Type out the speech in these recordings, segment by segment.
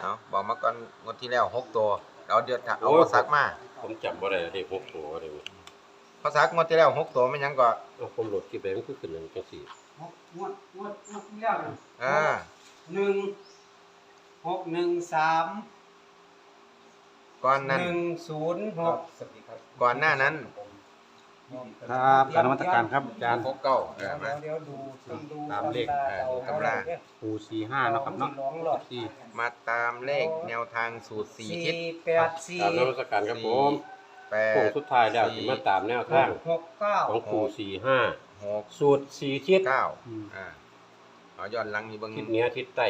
เอาบอกมาก่อนงวดที่แล้วหกตัวเอาเดือดเอาโอ้ยภาษามาผมจำบ่ได้เลขหกตัวอะไรวะภาษางวดที่แล้วหกตัวไม่นหยังก็เอาผมโหลดคลิปไปมันคือขึ้นหนึ่งจังสี่หกงวดงวดงวดที่แล้วน่ะอ่าหนึ่งหกหนึ่งสามก่อนหนั้นนึ่งศูนย์หกก่อนหน้านั้น ครับการนมัตการครับอาจารย์หกเก้าเอเดี๋ยอวมา เดี๋ยวดูต้องดูตามเลข เออดูตำรา ปูสี่ห้าเนาะครับเนาะร้องหลอดสี่มาตามเลขแนวทางสูตรสี่สี่ทิศแปดสี่ตามนมัสการครับผมแปโค้งดสุดท้ายแล้วสิมาตามแนวทางหกเก้าของครูสี่ห้าหกสูตรสี่ทิศเก้าอืมอ่าเอาย้อนหลังให้เบิ่งทิศเหนือทิศใต้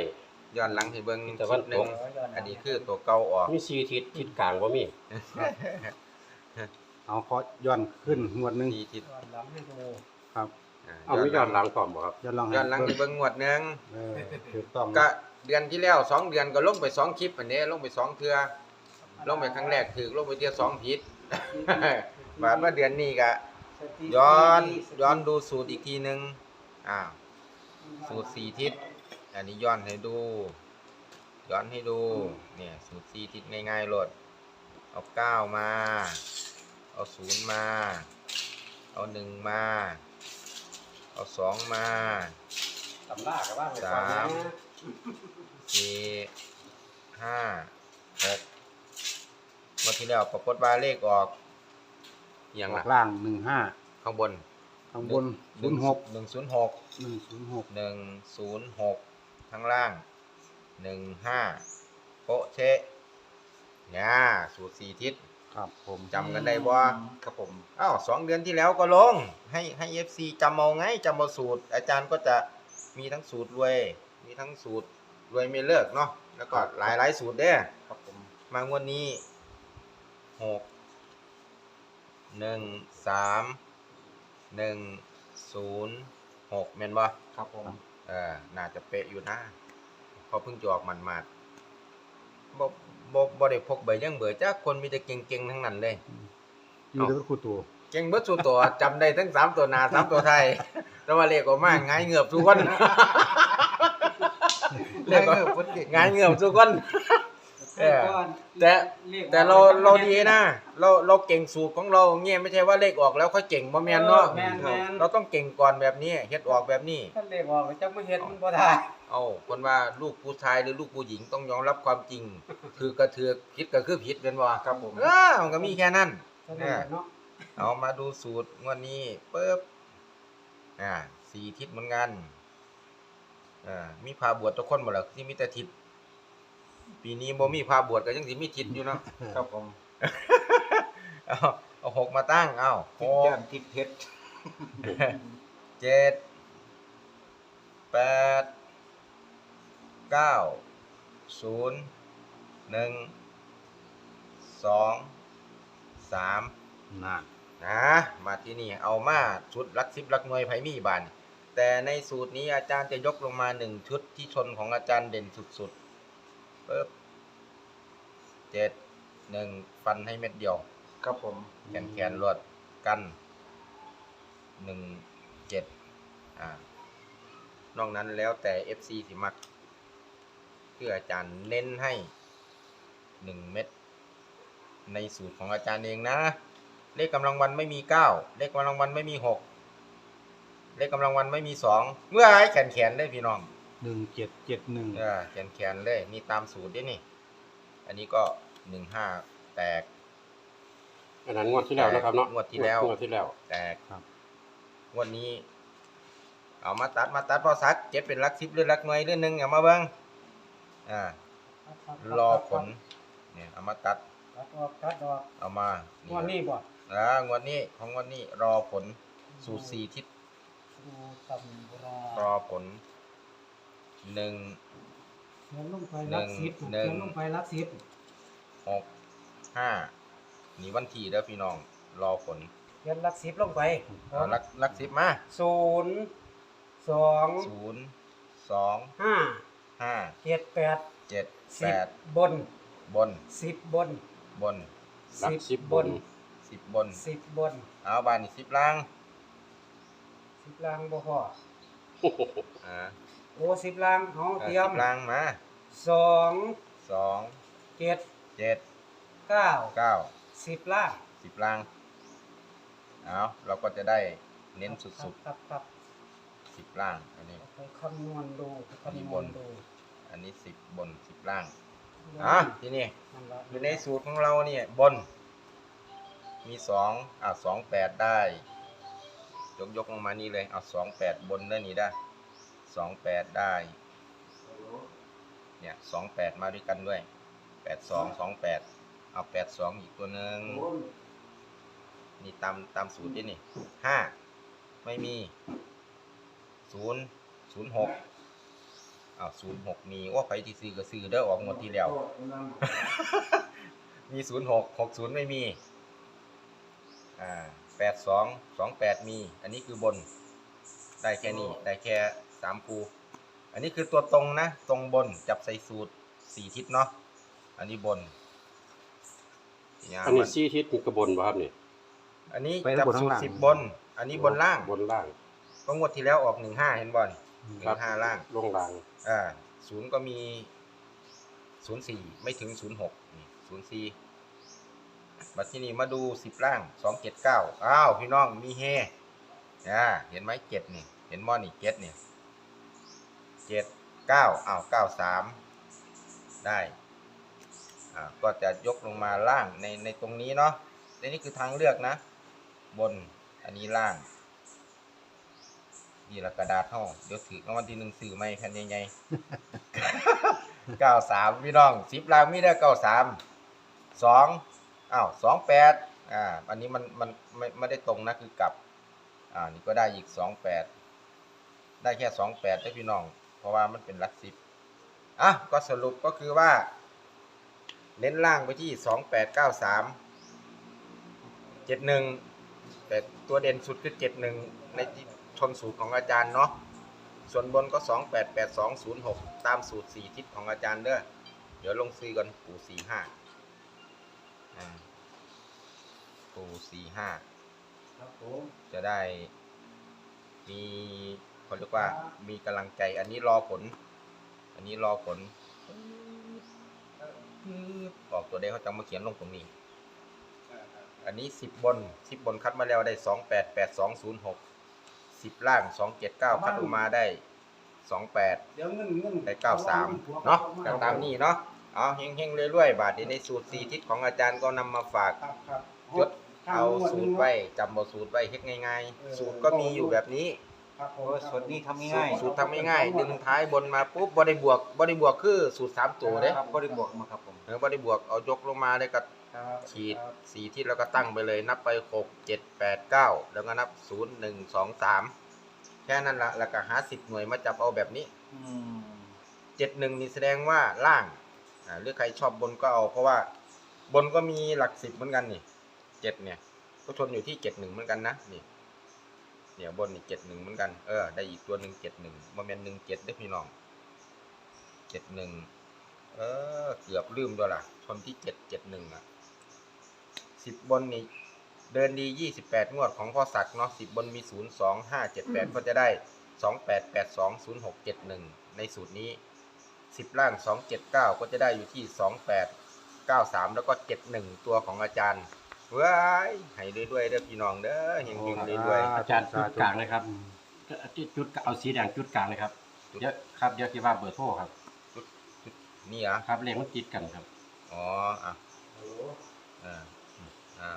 ย้อนหลังให้เบิ่งทิศตะวันหนึ่ตงกอันนี้คือตัวเก่าออก มีสี่ทิศทิศกลางบ่มี เอาขอย้อนขึ้นงวดหนึ่งสี่ทิศย้อนหลังให้ดูครับเอาไม่ย้อนหลังพร้อมบ่ครับ ย้อนหลังย้อนหลังให้เบิ่งงวดหนึงเออถูกต้องก็เดือนที่แล้วสองเดือนก็ลงไปสองคลิปอันนี้ลงไปสองเทื่อลงไปครั้งแรกถือลงไปเทื่อสองผิดบาดว่าเดือนนี้ก็ย้อนย้อนดูสูตรอีกทีหนึงอ้าวสูตรสี่ทิศอันนี้ย้อนให้ดู ย้อนให้ดูเนี่ยสูตรสี่ทิศง่ายๆโลดเอาเก้ามาเอา ศูนย์มา เอาหนึ่งมา เอาสองมาตำราก็ว่าสามสี่ห้าหกเมื่อที่แล้วปรากฏว่าเลขออกอหย่างออละกล่างหนึ่งห้าข้างบน ข้างบนศูนย์หกหนึ่งศูนย์หกหนึ่งศูนย์หกหนึ่งศูนย์หกข้างล่างหนึ่งห้าโป๊ะเชะเนี่ยสูตรสี่ทิศ ครับผมจำกันได้บ่ครับผมอ้าวสองเดือนที่แล้วก็ลง ให้ให้เอฟซีจำเอาไงจำเอาสูตร อาจารย์ก็จะมีทั้งสูตรรวย มีทั้งสูตรรวยไม่เลิกเนาะแล้วก็หลายหลายสูตรเด้อ ครับผม มางวดนี้หกหนึ่งสามหนึ่งศูนย์หกแม่นบ่ครับผม เออน่าจะเป๊ะอยู่นะเพอเพิ่งจะออกมันมาดบ่ บ่บ่ได้พกใบยังเบื่อจ้าคนมีแต่เก่งๆทั้งนั้นเลย อยู่ในคู่ตัว เก่งเบิดสู่ตัวจำได้ทั้งสามตัวหนาสามตัวไทยแต่ว่าเลขออกมาง่ายเหงือบทุกคนเลขออกง่ายเหงือบทุกคน เออแต่แต่เราเราดีนะ เราเราเก่งสูตรของเราเงี้ยไม่ใช่ว่าเลขออกแล้วค่อยเก่งบ่แม่นเนาะแม่นแม่นเราต้องเก่งก่อนแบบนี้เฮ็ดออกแบบนี้ ท่านเลขออกจังไม่เห็นมันบ่ได้เอาคนว่าลูกผู้ชายหรือลูกผู้หญิงต้องยอมรับความจริง คือกระเถือกผิดก็คือผิดเป็นว่าครับผมเออมันก็มีแค่นั้นเท่านั้นเนาะเอามาดูสูตรงวดนี้ปึ๊บอ่าสี่ทิศเหมือนกันอ่ามีพาบวชทุกคนหมดแล้วที่มีแต่ทิศ ปีนี้บ่มีพาบวชก็ยังสิมีทิศอยู่เนาะ ครับผมเอาเอาหกมาตั้ง เอาหทิศกแก้มทิศเพชรเจ็ดแปดเก้าศูนย์หนึ่งสองสามนั่นนะมาที่นี่เอามาชุดลักซิบลักหน่วยไผมีบาน แต่ในสูตรนี้อาจารย์จะยกลงมาหนึ่งชุดที่ชนของอาจารย์เด่นสุดๆ ปึ๊บเจ็ดหนึ่งฟันให้เม็ดเดียว ครับผมแขนแขนรวดกันหนึ่งเจ็ดอ่านอกนั้นแล้วแต่ FC สิมักคืออาจารย์เน้นให้หนึ่งเม็ดในสูตรของอาจารย์เองนะ เลขกำลังวันไม่มีเก้าเลขกำลังวันไม่มีหกเลขกำลังวันไม่มีสองเมื่อไอ้แขนแขนได้พี่น้อง หนึ่งเจ็ดเจ็ดหนึ่งเออแขนแขนเลยนี่ตามสูตรเด้นี่ อันนี้ก็หนึ่งห้าแตก อันนั้นงวดที่แล้วนะครับเนาะงวดที่แล้ว งวดที่แล้ว แตกงวันนี้ เอามาตัดมาตัดพอสักเจ็ดเป็นหลักสิบหรือหลักหน่วยหรือหนึ่งเอามาเบิ้งอ่ารอผลเนี่ยเอามาตัดตัดออกตัดออกเอามางวดนี้บ่อ่างวดนี้ของงวดนี้รอผลสูตรสี่ทิศดูตำรารอผล หนึ่ง เขียนลงไปรักสิบหนึ่เขีง ยนลงไปรักสิบหกห้านี่วันที่แล้วพี่น้อง รอผลเขียนรักสิบลงไปเอาหลักหลักสิบมาศูนย์สองศูนย์สองห้าห้าเจ็ดแปดเจ็ดสิแปบดบนบนสิบบนบนหลักสิบบน สิบบน สิบบนเอาบานนี่สิบล่างสิบล่างบ่พออ่า โอ้สิบล่างเอาอ่าเตรียมสิบล่างมาสองสสองเจ็ดเจ็ดเก้าเก้าสิบล่างสิบล่างเอาเราก็จะได้เน้นสุดครับครับๆสิบล่างอันนี้ไปคำนวณดูไปมีคำนบวนณดูอันนี้สิบบนสิบล่างอะทีนี้นั่นละอยู่ในสูตรของเราเนี่ยบน มีสองอ่าสองแปดได้ยกยกลงมานี่เลยเอาสองแปดบนได้นี่ได้ สองแปดได้เนี่ยสองแปดมาด้วยกันด้วยแปดสองสองแปดเอาแปดสองอีกตัวหนึ่งนี่ตามตามสูตรนี่นี่ห้าไม่มีศูนย์ศูนย์หกอ้าวศูนย์หกมีว่าไปที่ซื้อก็ซื้อเด้อออกหมดที่แล้วมีศูนย์หกหกศูนย์ไม่มีอ่าแปดสองสองแปดมี อันนี้คือบน ได้แค่นี้ ได้แค่ สามคู อันนี้คือตัวตรงนะ ตรงบนจับใส่สูตรสี่ทิศเนาะ อันนี้บนเนี่ยอันนี้มันซี่ทิศมีกระบนบ่ครับนี่ อันนี้ไปจับบนข้าสูงตรล่างสิบบน อันนี้บนล่าง บนล่างก็งวดที่แล้วออกหนึ่งห้าเห็นบอลหครันึ่บงห้าล่าง ลงล่าง อ่าศูนย์ก็มีศูนย์สี่ไม่ถึงศูนย์หกศูนย์สี่มาที่นี่มาดูสิบล่างสองเจ็ดเก้าอ้าว พี่น้องมีเฮอ่าเห็นไหมเจ็ดนี่ เห็นมอนี่เจ็ดเนี่ย เจ็ดเก้าอ้าวเก้าสามได้อ่าก็จะยกลงมาล่างในในตรงนี้เนาะในนี้คือทางเลือกนะ บนอันนี้ล่างนี่ละกระดาษเท่าเดี๋ยวถือรางวัลที่หนึ่งสื่อไม่คันใหญ่ๆเก้าสามพี่น้องสิบลางมีได้เก้าสามสองอ้าวสองแปดอ่าอันนี้มันมันไม่ไม่ได้ตรงนะคือกลับอ่านี่ก็ได้อีกสองแปดได้แค่สองแปดได้พี่น้อง ราะว่ามันเป็นหลักสิบอะก็สรุปก็คือว่า เน้นล่างไปที่สองแปดเก้าสามเจ็ดหนึ่งแต่ตัวเด่นสุดคือเจ็ดหนึ่งในที่ชนสูตรของอาจารย์เนาะส่วนบนก็สองแปดแปดสองศูนย์หกตามสูตรสี่ทิศของอาจารย์เด้อเดี๋ยวลงซื้อกันปูสี่ห้าอ่าปูสี่ห้าครับผมจะได้มี เขาเรียกว่ามีกำลังใจ อันนี้รอผล อันนี้รอผลออกตัวได้เขาจะมาเขียนลงตรงนี้ อันนี้สิบบนสิบบนคัดมาแล้วได้สองแปดแปดสองศูนย์หกสิบล่างสองเจ็ดเก้าคัดออกมาได้สองแปดเดี๋ยวเงินเงินได้เก้าสามเนาะก็ตามนี้เนาะเอาเฮงๆเรื่อยๆบาทนี้ในสูตรสี่ทิศของอาจารย์ก็นำมาฝากครับครับจดเอาสูตรไว้จำบทสูตรไว้เฮ็ดง่ายๆ สูตรก็มีอยู่แบบนี้ ครับผม โอ้ยสูตรนี้ทำง่ายสูตรทำง่ายๆดึงท้ายบนมาปุ๊บบ่ได้บวกบ่ได้บวกคือสูตรสามตัวเด้ครับบริบวกมาครับผมเออบ่ได้บวกเอายกลงมาได้ก็ครับขีดครับสี่ทิศแล้วก็ตั้งไปเลยนับไปหกเจ็ดแปดเก้าแล้วก็นับศูนย์หนึ่งสองสามแค่นั้นละแล้วก็หาสิบหน่วยมาจับเอาแบบนี้อืมเจ็ดหนึ่งนี่แสดงว่าล่างอ่าหรือใครชอบบนก็เอา เพราะว่าบนก็มีหลักสิบเหมือนกันนี่เจ็ดเนี่ยก็ชนอยู่ที่เจ็ดหนึ่งเหมือนกันนะนี่ เนี่ยบนนี่เจ็ดหนึ่งเหมือนกัน เออ ได้อีกตัวหนึ่งเจ็ดหนึ่งโมเมนหนึ่งเจ็ดได้อพี่น้องเจ็ดหนึ่งเออ เกือบลืมด้วยล่ะ ชนที่เจ็ดเจ็ดหนึ่งอะสิบบนนี่เดินดียี่สิบแปดงวดของพ่อศักดิ์เนาะสิบบนมีศูนย์สองห้าเจ็ดแปดก็จะได้สองแปดแปดสองศูนย์หกเจ็ดหนึ่งในสูตรนี้สิบล่างสองเจ็ดเก้าก็จะได้อยู่ที่สองแปดเก้าสามแล้วก็เจ็ดหนึ่งตัวของอาจารย์ ว้ายให้ด้วยๆเด้อพี่น้องเด้อเฮงๆด้วยอาจารย์จุดกลางเลยครับจุดเอาสีแดงจุดกลางเลยครับเดี๋ยวครับเดี๋ยวที่ว่าเบอร์โทรครับ ๆนี่เหรอะครับเลขมันติดกันครับ อ๋ออะฮัลโหลอ่าอ่า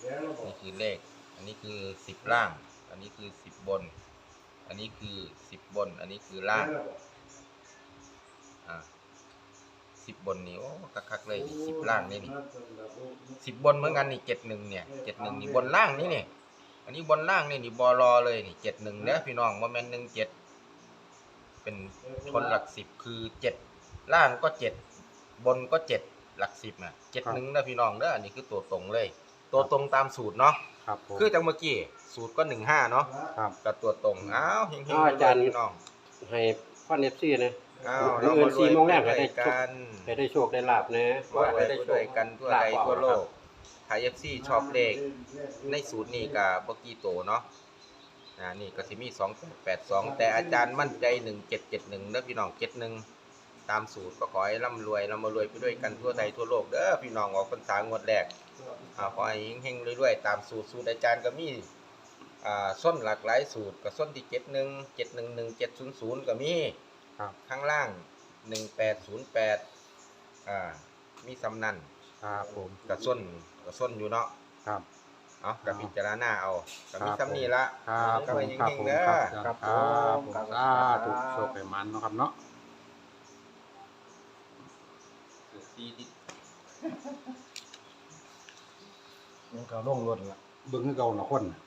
เดี๋ยวเราบอกนี่คือเลข อันนี้คือสิบล่าง อันนี้คือสิบบน อันนี้คือสิบบน อันนี้คือล่างเดี๋ยวเรบอกอ่า สิบบนนี่โอ้คักๆเลยสิบล่างนี่นี่สิบบนเหมือนกันนี่เจ็ดหนึ่งเนี่ยเจ็ดหนึ่งนี่บนล่างนี่นี่อันนี้บนล่างนี่นี่บอรอเลยนี่เจ็ดหนึ่งเด้อพี่น้องโมเมนต์หนึ่งเจ็ดเป็นชนหลักสิบคือเจ็ดล่างก็เจ็ดบนก็เจ็ดหลักสิบอะเจ็ดหนึ่งเด้อพี่น้องเด้ออันนี้คือตัวตรงเลย ตัวตรงตามสูตรเนาะครับผมคือจังเมื่อกี้สูตรก็หนึ่งห้าเนาะครับกับตัวตรงอ้าวเฮงๆอ้าวอาจารย์พี่น้องให้พ่อเนฟซี่นะ อ้าวเดี๋ยวอื่นสี่โมงแรกก็ได้ด้วยกันให้ได้โชคได้ลาบนะว่าไว้ให้ได้โชด้วคยกันทั่วใดทั่วโลกไทยเอฟซีชอบเลขในสูตรนี้กับบกี้โตเนาะอ่านี่ก็สิมีสองแปดสองแต่อาจารย์มั่นใจหนึ่งเจ็ดเจ็ดหนึ่งเด้อพี่น้องเจ็ดหนึ่งตามสูตรก็ขอให้ร่ำรวยเรามารวยไปด้วยกันทั่วไทยทั่วโลกเด้อพี่น้องออกพรรษางวดแรกอ่าขอให้เฮงๆรวยๆตามสูตรสูตรอาจารย์ก็มีอ่าส้นหลากหลายสูตรก็ส้นที่71 711 700ก็มี ครับ ข้างล่าง 1808อ่ามีสำนันครับผมกระส้นกระส้นอยู่เนาะครับ เอากับพิจารณาเอาก็มีครับสำนีละครับก็ผมไปครับเฮงผมๆเด้อ ครับครับผมสาธุโชคให้มันเนาะครับเนาะสี่ทิศมันก็ลงรถละเบิ่งคือเก่าเนาะคนน่ะ